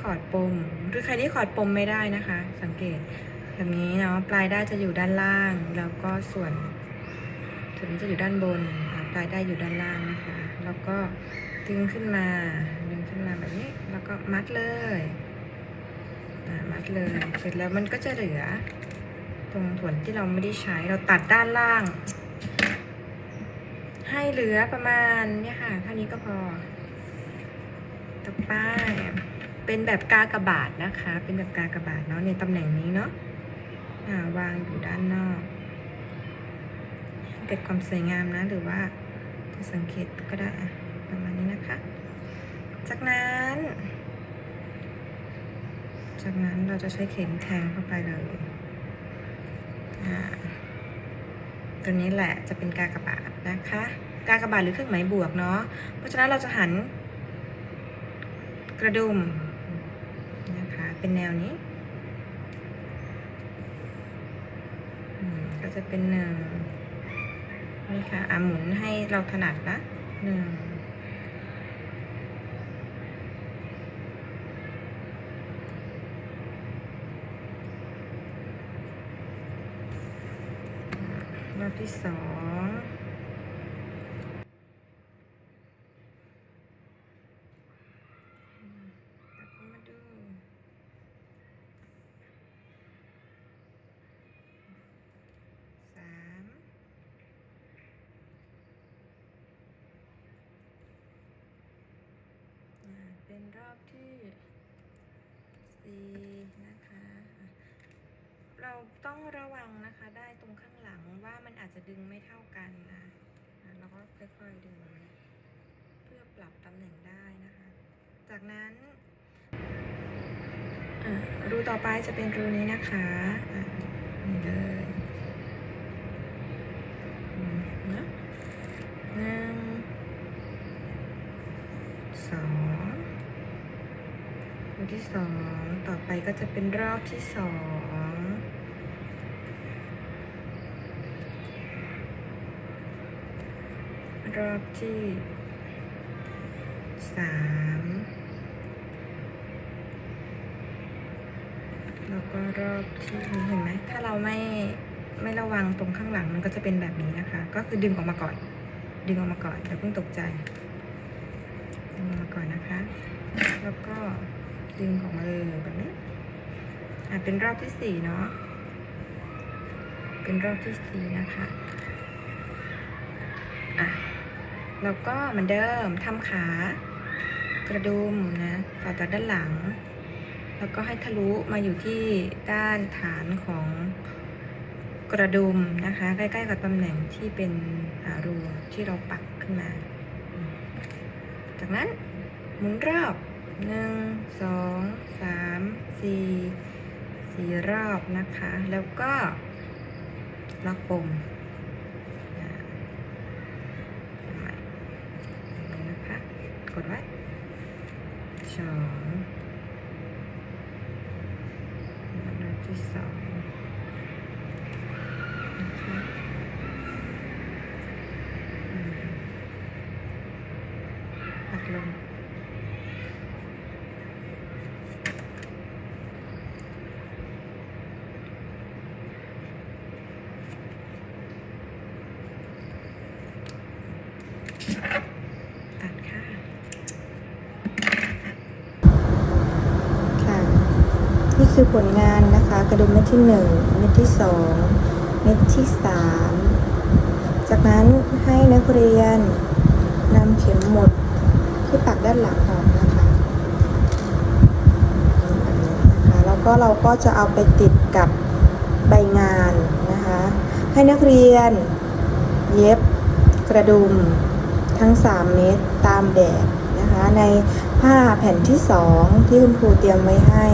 ขอดปม หรือใครที่ขอดปมไม่ได้นะคะ สังเกตแบบนี้เนาะปลายได้ายจะอยู่ด้านล่าง แล้วก็ส่วนส่วนนี้จะอยู่ด้านบนปลายได้ายอยู่ด้านล่างนะคะ แล้วก็ดึงขึ้นมาดึงขึ้นมาแบบนี้ แล้วก็มัดเลยมัดเลยเสร็จแล้วมันก็จะเหลือ ตรงส่วนที่เราไม่ได้ใช้เราตัดด้านล่าง ให้เหลือประมาณเนี่ยค่ะเท่านี้ก็พอต่อไป เป็นแบบกากบาทนะคะ เป็นแบบกากบาทเนาะในตำแหน่งนี้เนาะวางอยู่ด้านนอกเกิดความสวยงามนะ หรือว่าจะสังเกตก็ได้ประมาณนี้นะคะ จากนั้น จากนั้นเราจะใช้เข็มแทงเข้าไปเลยอ่าตัวนี้แหละจะเป็นกากบาทนะคะ กากบาทหรือเครื่องหมายบวกเนาะ เพราะฉะนั้นเราจะหันกระดุม เป็นแนวนี้อืมก็จะเป็นหนึ่งนี่ค่ะอะหมุนให้เราถนัดนะหนึ่งรอบที่สองกลับเข้ามาดู สามอ่าเป็น รอบที่สี่นะคะ เราต้องระวังนะคะได้ตรงข้างหลังว่ามันอาจจะดึงไม่เท่ากันนะเราก็ค่อยๆดึง เพื่อปรับตำแหน่งได้นะคะ จากนั้นรูต่อไปจะเป็นรูนี้นะคะะนี่เลยหนึ่งสอง รอบที่สอง ต่อไปก็จะเป็นรอบที่สองรอบที่สามแล้วก็รอบที่เห็นไหมถ้าเราไม่ไม่ระวังตรงข้างหลังมันก็จะเป็นแบบนี้นะคะ ก็คือดึงออกมาก่อน ดึงออกมาก่อนอย่าเพิ่งตกใจดึงออกมาก่อนนะคะ แล้วก็ ดึงออกมาเลยแบบนี้ อะเป็นรอบที่สี่เนาะ เป็นรอบที่สี่นะคะ อะ แล้วก็เหมือนเดิมทำขากระดุมนะต่อจากด้านหลัง แล้วก็ให้ทะลุมาอยู่ที่ด้านฐานของกระดุมนะคะ ใกล้ ๆ กับตำแหน่งที่เป็นรูที่เราปักขึ้นมา จากนั้นหมุนรอบ หนึ่งสองสามสี่สี่รอบนะคะ แล้วก็ล็อกปมอ่าทำไมอย่างนี้นะคะกดไว้สองรอบที่สองนะคะอืมปัดลงตัดค่ะ ค่ะ นี่ คือผลงานนะคะ กระดุมเม็ดที่หนึ่งเม็ดที่สองเม็ดที่สามจากนั้นให้นักเรียนนำเข็มหมดที่ปักด้านหลังออกนะคะแบบนี้นะคะแล้วก็เราก็จะเอาไปติดกับใบงานนะคะ ให้นักเรียนเย็บกระดุมทั้ง 3 เม็ดตามแบบนะคะในผ้าแผ่นที่ 2 ที่คุณครูเตรียมไว้ให้